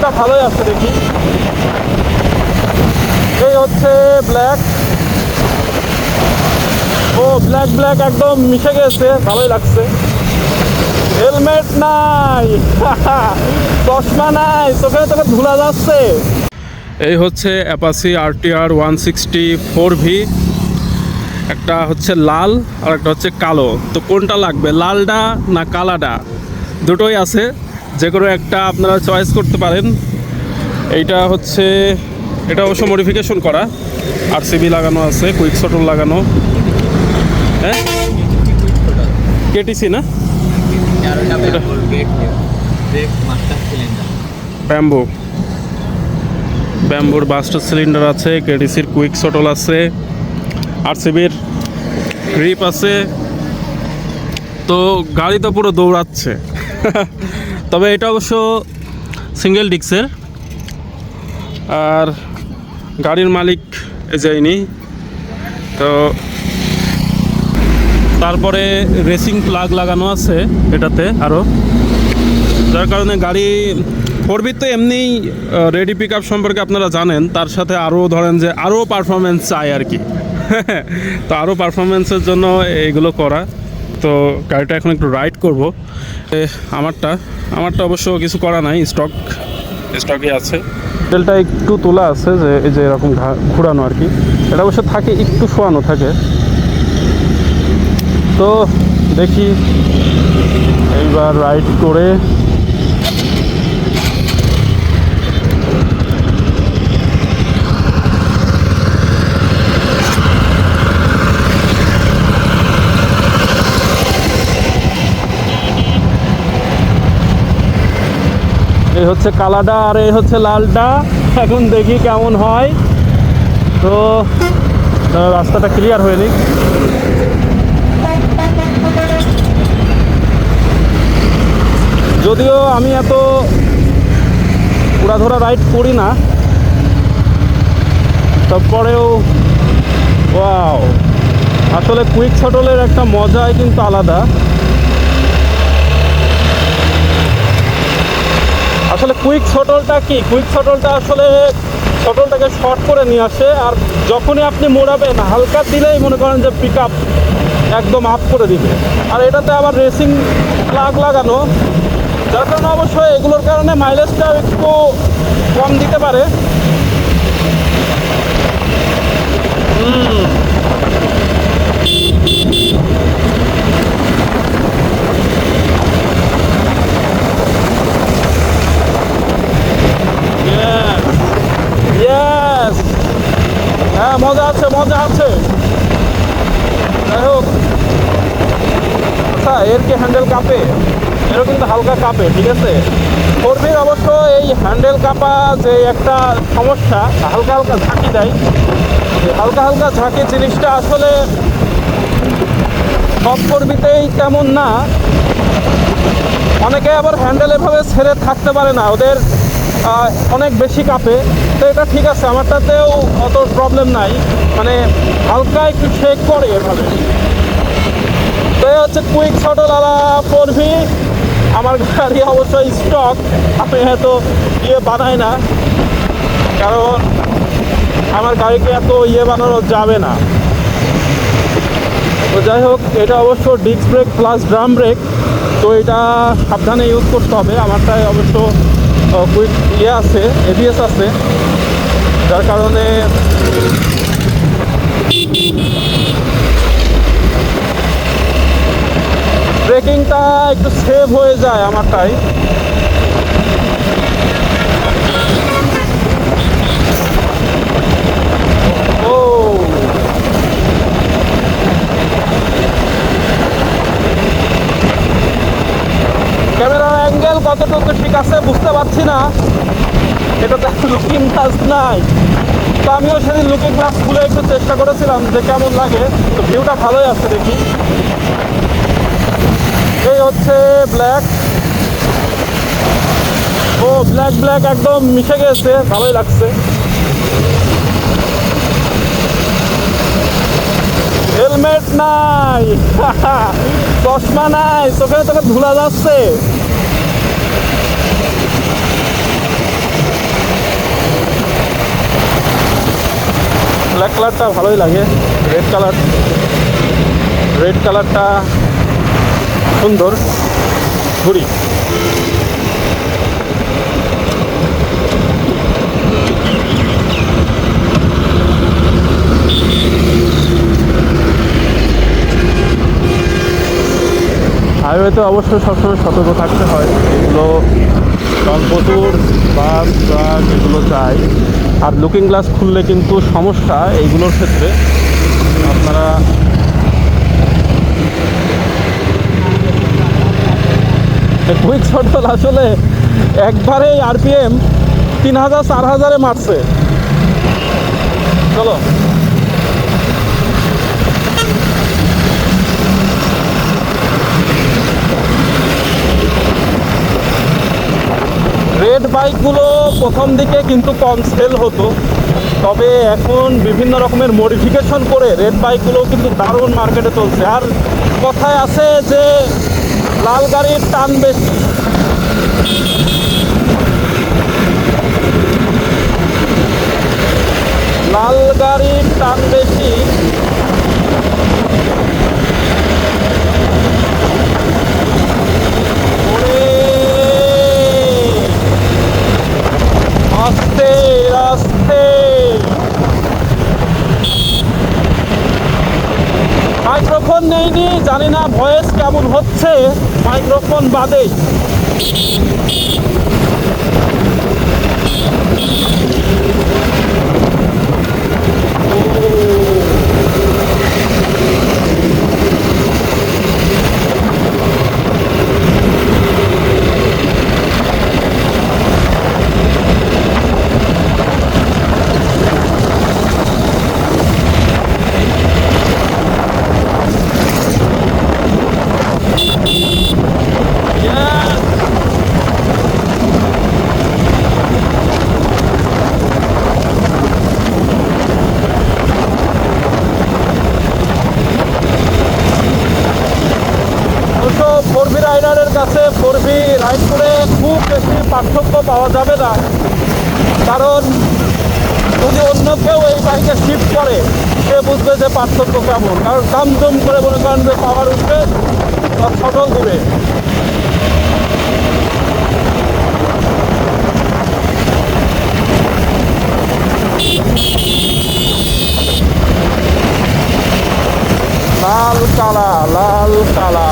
ভিউটা ভালোই আসছে দেখি। এই হচ্ছে ব্ল্যাক ও ব্ল্যাক ব্ল্যাক একদম মিশে গেছে, ভালোই লাগছে। হেলমেট নাই। চশমা নাই চোখে তোকে ধুলা যাচ্ছে। এই হচ্ছে Apache RTR one sixty four V একটা হচ্ছে লাল আর একটা হচ্ছে কালো। তো কোনটা লাগবে লালটা না কালাটা দুটোই আছে। যে কোনো একটা আপনারা চয়েস করতে পারেন। এইটা হচ্ছে, এটা অবশ্য মডিফিকেশন করা। আর সিবি লাগানো আছে কুইক শটল লাগানো। হ্যাঁ? কেটিসি না? ব্যাম্বো। ব্যাম্বোর বাস্টার সিলিন্ডার আছে কেডিসির কুইক শটল আছে। আরসিবির গ্রিপ আছে। তো গাড়ি তো পুরো দৌড়াচ্ছে। তবে এটা অবশ্য সিঙ্গেল ডিক্সের আর গাড়ির মালিক যায়নি তো তারপরে রেসিং প্লাগ লাগানো আছে এটাতে আরও যার কারণে গাড়ি ফোরবির তো এমনিই রেডি পিক সম্পর্কে আপনারা জানেন। তার সাথে আরও ধরেন যে আরও পারফরমেন্স চাই আর কি। তো আরও পারফরমেন্সের জন্য এইগুলো করা। তো গাড়িটা এখন একটু রাইড করব। আমারটা আমারটা অবশ্য কিছু করা নাই স্টক স্টকই আছে। তেলটা একটু তোলা আছে যে, এই যে এরকম ঘোরানো আর কি। এটা অবশ্য থাকে, একটু শোয়ানো থাকে। তো দেখি, এইবার রাইড করে এই হচ্ছে কালাটা আর এই হচ্ছে লালটা এখন দেখি কেমন হয়। তো রাস্তাটা ক্লিয়ার হয়নি। যদিও আমি এত উড়াধরা রাইড করি না, তারপরেও ওয়াও আসলে কুইক শটলের একটা মজাই কিন্তু আলাদা। আসলে কুইক শটলটা কি? কুইক শটলটা আসলে শটলটাকে শর্ট করে নিয়ে আসে আর যখনই আপনি মোড়াবেন, হালকা দিলেই মনে করেন যে পিক আপ একদম আপ করে দিবে। আর এটাতে আবার রেসিং প্লাগ লাগানো, যার কারণে অবশ্যই এগুলোর কারণে মাইলেজটা একটু কম দিতে পারে। ইয়েস হ্যাঁ মজা আছে মজা আছে। যাই হোক আচ্ছা এর কি হ্যান্ডেল কাঁপে? এরও কিন্তু হালকা কাঁপে, ঠিক আছে? ফোরবির অবশ্য এই হ্যান্ডেল কাঁপা যে একটা সমস্যা, হালকা হালকা ঝাঁকি দেয়। হালকা হালকা ঝাঁকি জিনিসটা আসলে সব ফোরবিতেই তেমন না। অনেকে আবার হ্যান্ডেল এভাবে ছেড়ে থাকতে পারে না। ওদের অনেক বেশি কাঁপে। তো এটা ঠিক আছে আমারটাতেও অত প্রবলেম নাই। মানে হালকা একটু শেক করে এভাবে। তো হচ্ছে কুইক শটল আলা পড়বি। আমার গাড়ি অবশ্যই স্টক আমি হয়তো ইয়ে বানাই না। কারণ আমার গাড়িকে এত ইয়ে বানানো যাবে না। তো যাই হোক, এটা অবশ্য disc brake plus drum brake তো এটা সাবধানে ইউজ করতে হবে। আমারটাই অবশ্য কুইক ইয়ে আছে এবিএস আছে যার কারণে ব্রেকিংটা একটু সেভ হয়ে যায় আমারটাই। লুকিং গ্লাস নাই তো আমিও সেদিন লুকিং গ্লাস খুলে একটু চেষ্টা করেছিলাম যে কেমন লাগে। তো ভিউটা ভালোই আছে দেখি। এই হচ্ছে ব্ল্যাক ও ব্ল্যাক ব্ল্যাক একদম মিশে গেছে, ভালোই লাগছে। হেলমেট নাই। চশমা নাই, চোখে চোখে ধুলা যাচ্ছে। কালারটা ভালোই লাগে রেড কালার রেড কালারটা সুন্দর ঘুরি হাইওয়েতে অবশ্যই সবসময় সতর্ক থাকতে হয়, এগুলো কারণ প্রচুর বাস ট্রাক এগুলো যায় আর লুকিং গ্লাস খুললে কিন্তু সমস্যা এইগুলোর ক্ষেত্রে। আপনারা কুইক শটল আসলে একবারেই আরপিএম তিন হাজার, চার হাজারে মারছে। চলো। রেড বাইকগুলো প্রথম দিকে কিন্তু কম সেল হতো। তবে এখন বিভিন্ন রকমের মডিফিকেশন করে রেড বাইকগুলো কিন্তু দারুণ মার্কেটে চলছে। আর কথায় আছে যে, লাল গাড়ির টান বেশি। লাল গাড়ির টান বেশি। আস্তে আস্তে মাইক্রোফোন নেইনি জানি না ভয়েস কেমন হচ্ছে। মাইক্রোফোন বাদে Yes! অবশ্য ফোর বি রাইডারের কাছে ফোর বি রাইড করে খুব বেশি পার্থক্য পাওয়া যাবে না কারণ যদি অন্য কেউ এই বাইকে শিফট করে, সে বুঝবে যে পার্থক্য কেমন। কারণ দাম দম করে মনে করেন যে পাওয়ার উঠবে ছটল দিবে। লাল কালা লাল কালা।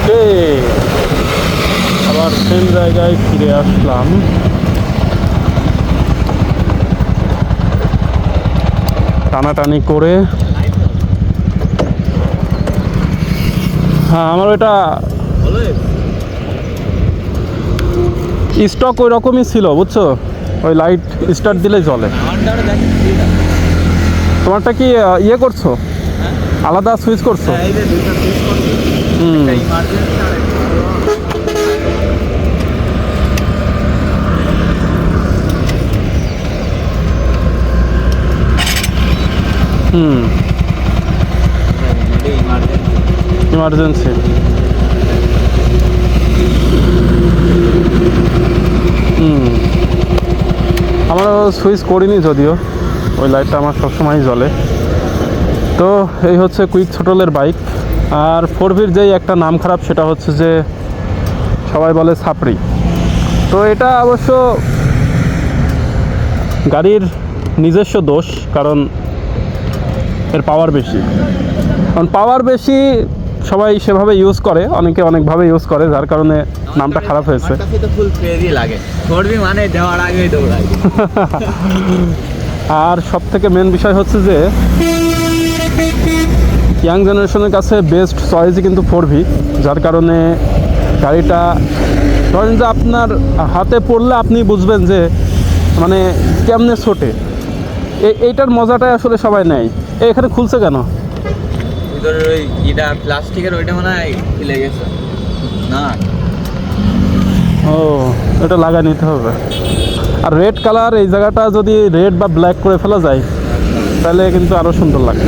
ওকে আবার সেম জায়গায় ফিরে আসলাম। টানাটানি করে। হ্যাঁ আমার ওটা স্টক ওই রকমই ছিল, বুঝছ? ওই লাইট স্টার্ট দিলে চলে তোমারটা কি ইয়ে করছ? আলাদা সুইচ করছ? হুম ইমার্জেন্সি হুম আমরা সুইচ করিনি যদিও। ওই লাইটটা আমার সবসময়ই জ্বলে। তো এই হচ্ছে কুইক ছোটলের বাইক আর ফোর ভির যেই একটা নাম খারাপ সেটা হচ্ছে যে সবাই বলে ছাপড়ি। তো এটা অবশ্য গাড়ির নিজস্ব দোষ কারণ এর পাওয়ার বেশি। কারণ পাওয়ার বেশি সবাই সেভাবে ইউজ করে অনেকে অনেকভাবে ইউজ করে যার কারণে নামটা খারাপ হয়েছে। মানে আর সব থেকে মেন বিষয় হচ্ছে যে ইয়াং জেনারেশনের কাছে বেস্ট চয়েসই কিন্তু ফোর ভি যার কারণে গাড়িটা ধরেন যে আপনার হাতে পড়লে আপনি বুঝবেন যে মানে কেমনে ছোটে। এই এইটার মজাটাই আসলে সবাই নেয়। এখানে খুলছে কেন? ভিতরে ওই ইটা প্লাস্টিকের ওইটা মনে হয় খুলে গেছে। না। ও এটা লাগা নিতে হবে। আর রেড কালার এই জায়গাটা যদি রেড বা ব্ল্যাক করে ফেলা যায় তাহলে কিন্তু আরও সুন্দর লাগে